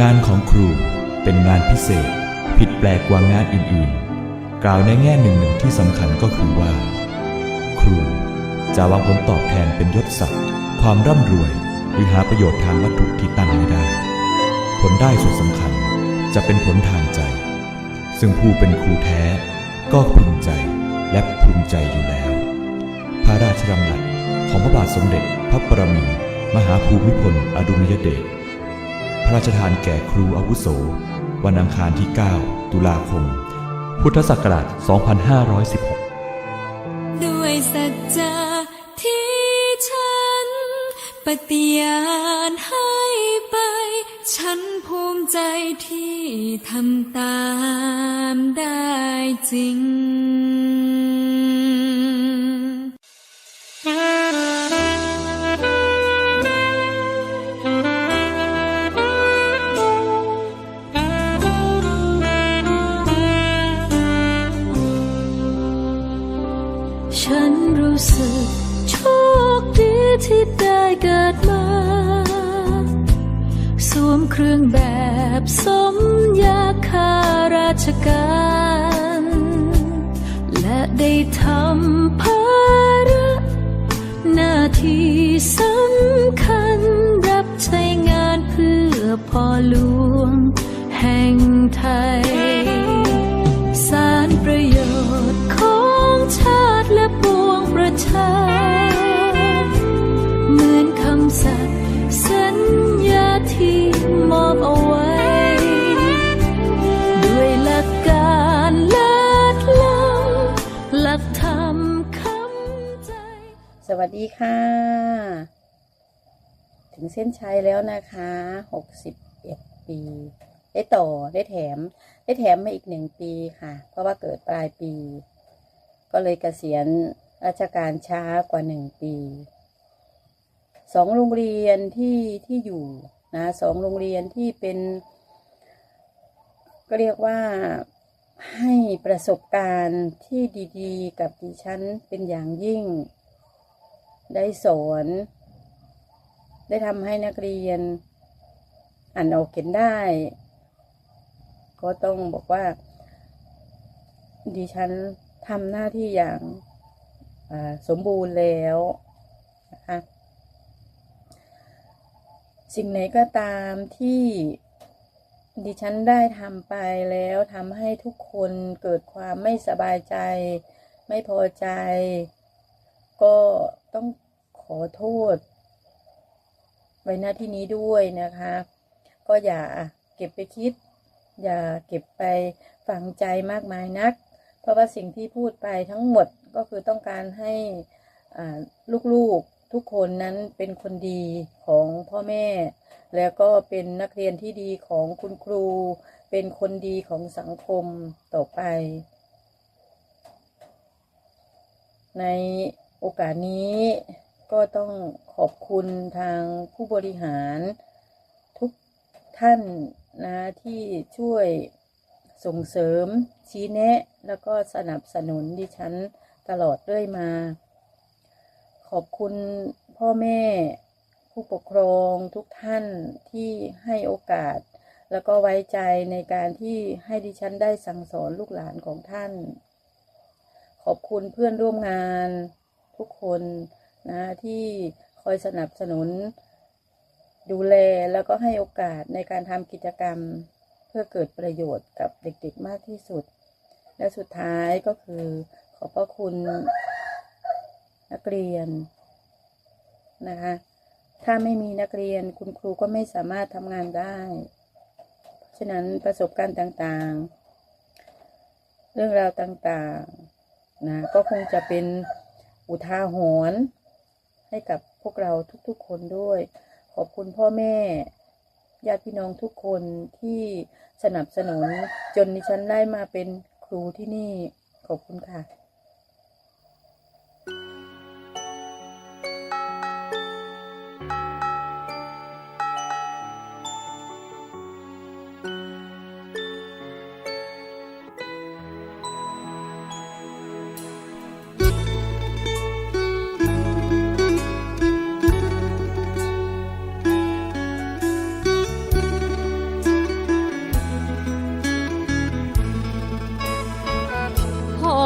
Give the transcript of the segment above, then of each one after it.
งานของครูเป็นงานพิเศษ ผิดแปลกกว่างานอื่นๆ กล่าวในแง่หนึ่งหนึ่งที่สำคัญก็คือว่า ครูจะวางผลตอบแทนเป็นยศศักดิ์ความร่ำรวย หรือหาประโยชน์ทางวัตถุที่ตั้งไม่ได้ ผลได้สุดสำคัญจะเป็นผลทางใจ ซึ่งผู้เป็นครูแท้ ก็พึงใจและภูมิใจอยู่แล้ว พระราชดำรัสของพระบาทสมเด็จพระปรมินทรมหาภูมิพลอดุลยเดช ระราชทานแก่ครูอาวุโส วันอังคารที่ 9 ตุลาคม พุทธศักราช 2516 ด้วยสัจจะที่ฉัน ปฏิญาณให้ไป ฉันภูมิใจที่ทำตามได้จริง ที่ได้เกิดมา สวมเครื่องแบบสมยาคาราชการ และได้ทำภาระหน้าที่สำคัญรับใช้งานเพื่อพ่อหลวงแห่งไทย สารประโยชน์ของชาติและปวงประชา วัสดีค่ะ ถึงเส้นชัยแล้วนะคะหกสิบเอ็ดปี ได้ต่อได้แถม ได้แถมมาอีกหนึ่งปีค่ะ เพราะว่าเกิดปลายปี ก็เลยเกษียณราชการช้ากว่าหนึ่งปีสองโรงเรียนที่ที่อยู่นะสองโรงเรียนที่เป็น ก็เรียกว่าให้ประสบการณ์ที่ดี ๆ กับดิฉันเป็นอย่างยิ่ง ได้สอน ได้ทำให้นักเรียน อ่านออกเขียนได้ ก็ต้องบอกว่า ดิฉันทำหน้าที่อย่างสมบูรณ์แล้วนะคะสิ่งไหนก็ตามที่ดิฉันได้ทำไปแล้วทำให้ทุกคนเกิดความไม่สบายใจ ไม่พอใจ ก็ต้อง อโทษ ไว้หน้าที่นี้ด้วยนะคะ ก็อย่าเก็บไปคิด อย่าเก็บไปฝังใจมากมายนัก เพราะว่าสิ่งที่พูดไปทั้งหมดก็คือต้องการให้ลูกๆทุกคนนั้นเป็นคนดีของพ่อแม่ แล้วก็เป็นนักเรียนที่ดีของคุณครู เป็นคนดีของสังคมต่อไป ในโอกาสนี้ ก็ต้องขอบคุณทางผู้บริหารทุกท่านนะที่ช่วยส่งเสริมชี้แนะ แล้วก็สนับสนุนดิฉันตลอดเรื่อยมา ขอบคุณพ่อแม่ผู้ปกครองทุกท่านที่ให้โอกาส แล้วก็ไว้ใจในการที่ให้ดิฉันได้สั่งสอนลูกหลานของท่าน ขอบคุณเพื่อนร่วมงานทุกคน นะที่คอยสนับสนุน ดูแลแล้วก็ให้โอกาสในการทำกิจกรรมเพื่อเกิดประโยชน์กับเด็กๆมากที่สุด และสุดท้ายก็คือขอบพระคุณนักเรียนนะคะถ้าไม่มีนักเรียนคุณครูก็ไม่สามารถทำงานได้เพราะฉะนั้นประสบการณ์ต่างๆ เรื่องราวต่างๆนะก็คงจะเป็นอุทาหรณ์ ให้กับพวกเราทุกๆคนด้วย ขอบคุณพ่อแม่ ญาติพี่น้องทุกคนที่สนับสนุนจนดิฉันได้มาเป็นครูที่นี่ ขอบคุณค่ะ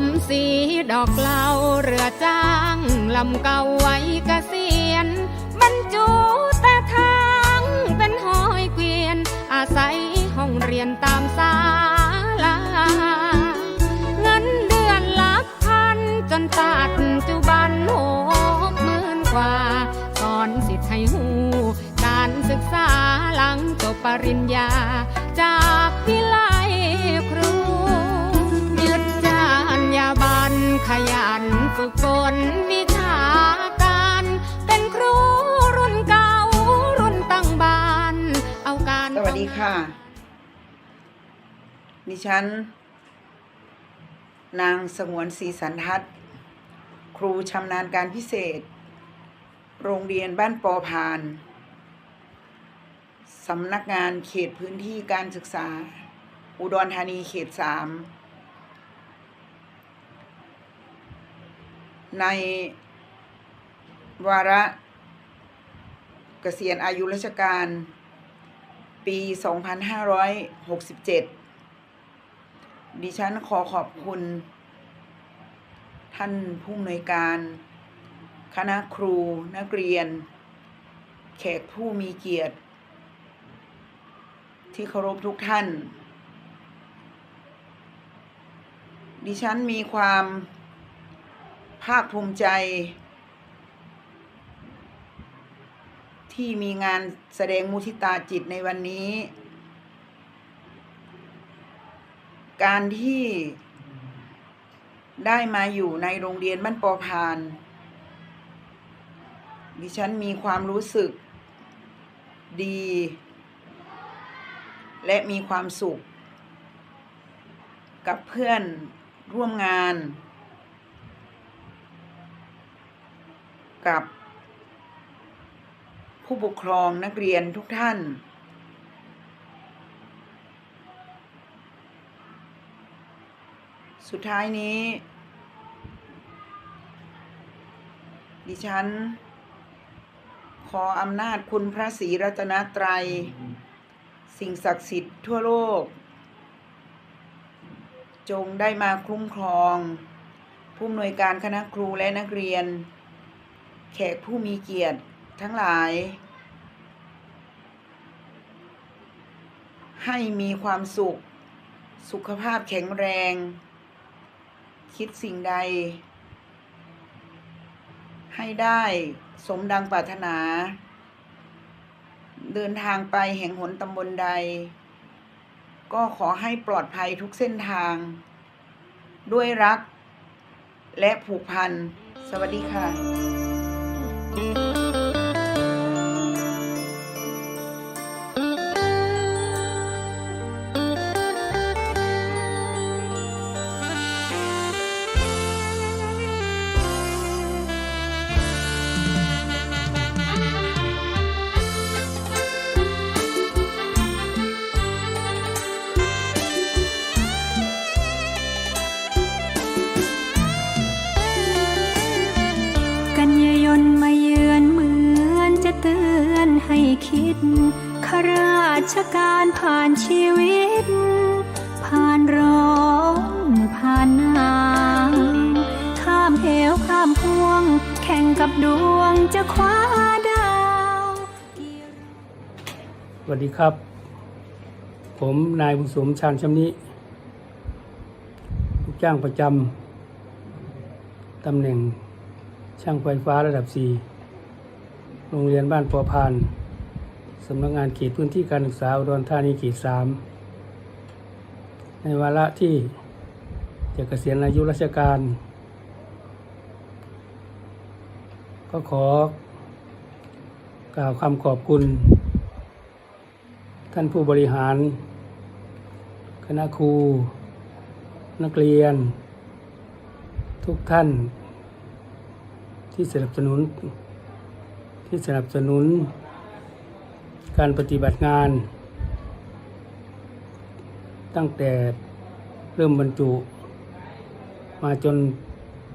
มสีดอกเหลาเรือจ้างลำเก่าไว้กเกษียณบรรจุแต่ทางเป็นหอยเกวียน อาศัยห้องเรียนตามสาลาเงินเดือนลับพันจนปัจจุบันหกหมื่นกว่า สอนสิทธิ์ให้หูการศึกษาหลังจบปริญญาจากพิลา ขยันฝึกฝนวิชาการ เป็นครูรุ่นเก่ารุ่นตั้งบ้าน เอาการสวัสดีค่ะ ดิฉัน นางสงวนศรีสันทัศน์ครูชำนาญการพิเศษ โรงเรียนบ้านปอพานสำนักงานเขตพื้นที่การศึกษา อุดรธานีเขตสาม ในวาระเกษียณอายุราชการปี 2567 ดิฉันขอขอบคุณ ท่านผู้อำนวยการ คณะครูนักเรียน แขกผู้มีเกียรติ ที่เคารพทุกท่าน ดิฉันมีความ ภาคภูมิใจ ที่มีงานแสดงมุทิตาจิตในวันนี้ การที่ได้มาอยู่ในโรงเรียนบ้านปอพาน ดิฉันมีความรู้สึกดี และมีความสุข กับเพื่อนร่วมงาน กับผู้ปกครองนักเรียนทุกท่าน สุดท้ายนี้ ดิฉัน ขออำนาจคุณพระศรีรัตนตรัย สิ่งศักดิ์สิทธิ์ทั่วโลก จงได้มาคุ้มครอง ผู้อำนวยการคณะครูและนักเรียน แขกผู้มีเกียรติทั้งหลาย ให้มีความสุข สุขภาพแข็งแรง คิดสิ่งใด ให้ได้สมดังปรารถนา เดินทางไปแห่งหนตำบลใด ก็ขอให้ปลอดภัยทุกเส้นทาง ด้วยรักและผูกพัน สวัสดีค่ะ กัน ครับ ผมนายบุญสมชาญชำนิลูกจ้างประจำตำแหน่งช่างไฟฟ้าระดับ 4 โรงเรียนบ้านปอพานสำนักงานเขตพื้นที่การศึกษาอุดรธานีเขต 3 ในวาระที่จะเกษียณอายุราชการ ก็ขอกล่าวคำขอบคุณ ท่านผู้บริหาร คณะครู นักเรียน ทุกท่าน ที่สนับสนุน ที่สนับสนุน การปฏิบัติงาน ตั้งแต่เริ่มบรรจุ มาจน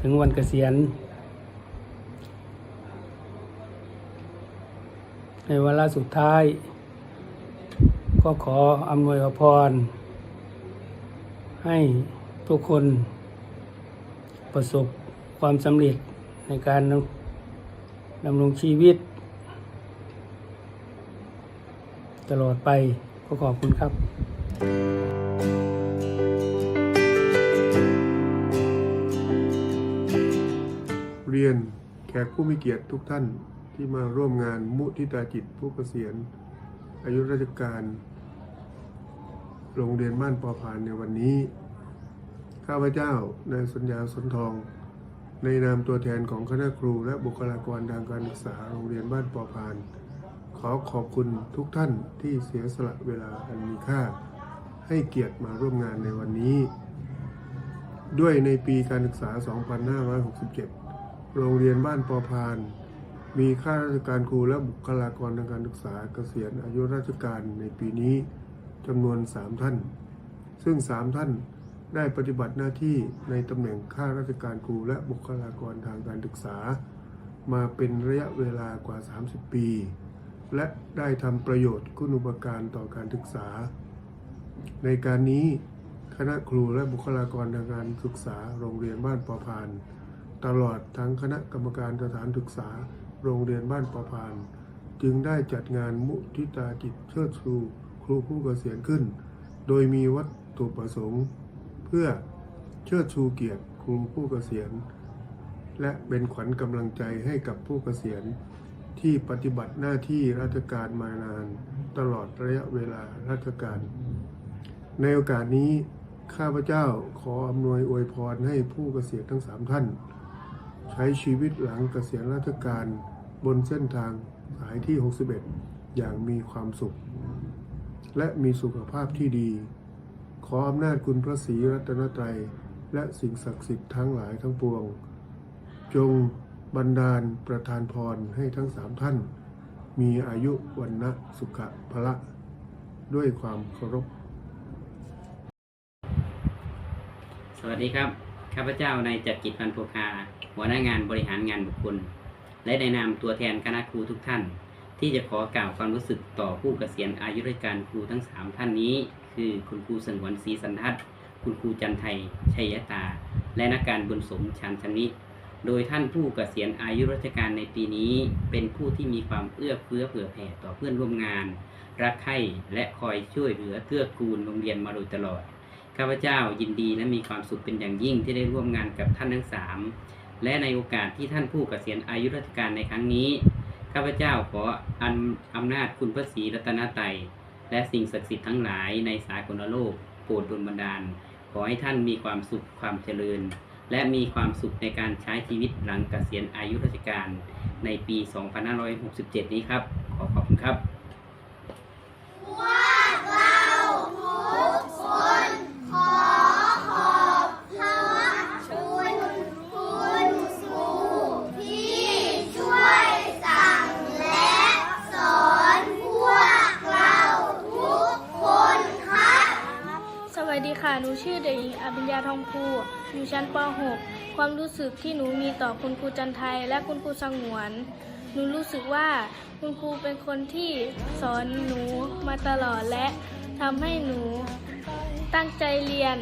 ถึงวันเกษียณ ในเวลาสุดท้าย ก็ขออำนวยอพร ให้ทุกคนประสบความสำเร็จในการดำดำรงชีวิต ตลอดไปก็ขอบคุณครับ เรียนแขกผู้มีเกียรติทุกท่านที่มาร่วมงานมุทิตาจิตผู้เกษียณ อายุราชการ โรงเรียนบ้านปอพานในวันนี้ ข้าพเจ้านายสัญญาสนทอง ในนามตัวแทนของคณะครูและบุคลากรทางการศึกษาโรงเรียนบ้านปอพาน ขอขอบคุณทุกท่านที่เสียสละเวลาอันมีค่า ให้เกียรติมาร่วมงานในวันนี้ ด้วยในปีการศึกษา 2567 โรงเรียนบ้านปอพาน มีข้าราชการครูและบุคลากรทางการศึกษาเกษียณอายุราชการในปีนี้จำนวน 3 ท่าน ซึ่ง 3 ท่านได้ปฏิบัติหน้าที่ในตำแหน่งข้าราชการครูและบุคลากรทางการศึกษา มาเป็นระยะเวลากว่า 30 ปี และได้ทำประโยชน์คุณูปการต่อการศึกษา ในการนี้คณะครูและบุคลากรทางการศึกษาโรงเรียนบ้านปอพาน ตลอดทั้งคณะกรรมการสถานศึกษา โรงเรียนบ้านปอพาน จึงได้จัดงานมุทิตาจิตเชิดชูครูผู้เกษียณขึ้น โดยมีวัตถุประสงค์ เพื่อเชิดชูเกียรติครูผู้เกษียณ และเป็นขวัญกำลังใจให้กับผู้เกษียณที่ปฏิบัติหน้าที่ราชการมานาน ตลอดระยะเวลาราชการ ในโอกาสนี้ข้าพเจ้าขออำนวยอวยพรให้ผู้เกษียณทั้งสามท่าน ใช้ชีวิตหลังเกษียณราชการ บนเส้นทางสายที่ 61 อย่างมีความสุข และมีสุขภาพที่ดี ขออำนาจคุณพระศรีรัตนตรัย และสิ่งศักดิ์สิทธิ์ทั้งหลายทั้งปวง จงบันดาลประทานพรให้ทั้งสามท่าน มีอายุวันนะสุขะพละ ด้วยความเคารพ สวัสดีครับ ข้าพเจ้านายจักรกิจพันธ์โพคาหัวหน้างานบริหารงานบุคคล และในนามตัวแทนคณะครูทุกท่าน ที่จะขอกล่าวความรู้สึกต่อผู้เกษียณอายุราชการครูทั้ง 3 ท่านนี้ คือคุณครูสงวนศรีสันทัศน์คุณครูจันไทยชัยตา และนักการบุญสมชันชนิโดยท่านผู้เกษียณอายุราชการในปีนี้ เป็นผู้ที่มีความเอื้อเฟื้อเผื่อแผ่ต่อเพื่อนร่วมงาน รักใคร่และคอยช่วยเหลือเกื้อกูลโรงเรียนมาโดยตลอดข้าพเจ้ายินดีและมีความสุขเป็นอย่างยิ่งที่ได้ร่วมงานกับท่านทั้งสาม และในโอกาสที่ท่านผู้เกษียณอายุราชการในครั้งนี้ ข้าพเจ้าขออันอำนาจคุณพระศรีรัตนตรัยและสิ่งศักดิ์สิทธิ์ทั้งหลายในสากลโลกโปรดดลบันดาล ขอให้ท่านมีความสุขความเจริญ และมีความสุขในการใช้ชีวิตหลังเกษียณอายุราชการในปี 2567 นี้ครับ ขอขอบคุณครับ หนูชื่อเด็กหญิงอภิญญาทองภูอยู่ชั้นป .6 ความรู้สึกที่หนูมีต่อคุณครูจันไทยและคุณครูสังวน หนูรู้สึกว่าคุณครูเป็นคนที่สอนหนูมาตลอดและทำให้หนูตั้งใจเรียน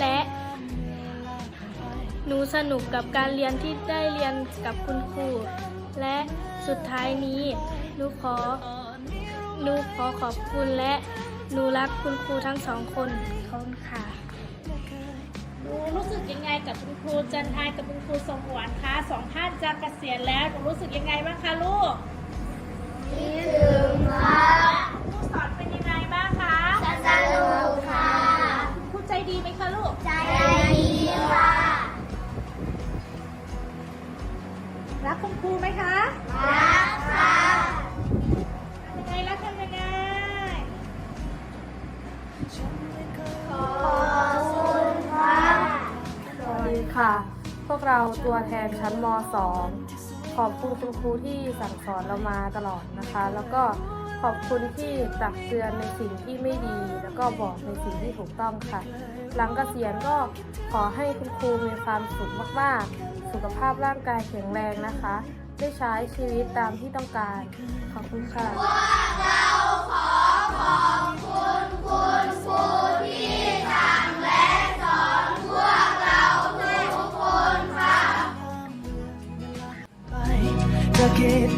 และหนูสนุกกับการเรียนที่ได้เรียนกับคุณครู และสุดท้ายนี้หนูขอหนูขอขอบคุณและ หนูรักคุณครูทั้งสองคนขอบคุณค่ะหนูรู้สึกยังไงกับคุณครูจันทายกับคุณครูสมหวานคะสองท่านจะเกษียณแล้วหนูรู้สึกยังไงบ้างคะลูกคิดถึงค่ะผู้สอนเป็นยังไงบ้างคะสนุกค่ะคุณครูใจดีไหมคะลูกใจดีค่ะรักคุณครูไหมคะรัก เราตัวแทนชั้นม .2 ขอบคุณคุณครูที่สั่งสอนเรามาตลอดนะคะ แล้วก็ขอบคุณที่ตักเตือนในสิ่งที่ไม่ดี แล้วก็บอกในสิ่งที่ถูกต้องค่ะ หลังเกษียณก็ขอให้คุณครูมีความสุขมากๆ สุขภาพร่างกายแข็งแรงนะคะ ได้ใช้ชีวิตตามที่ต้องการ ขอบคุณค่ะขอ pocket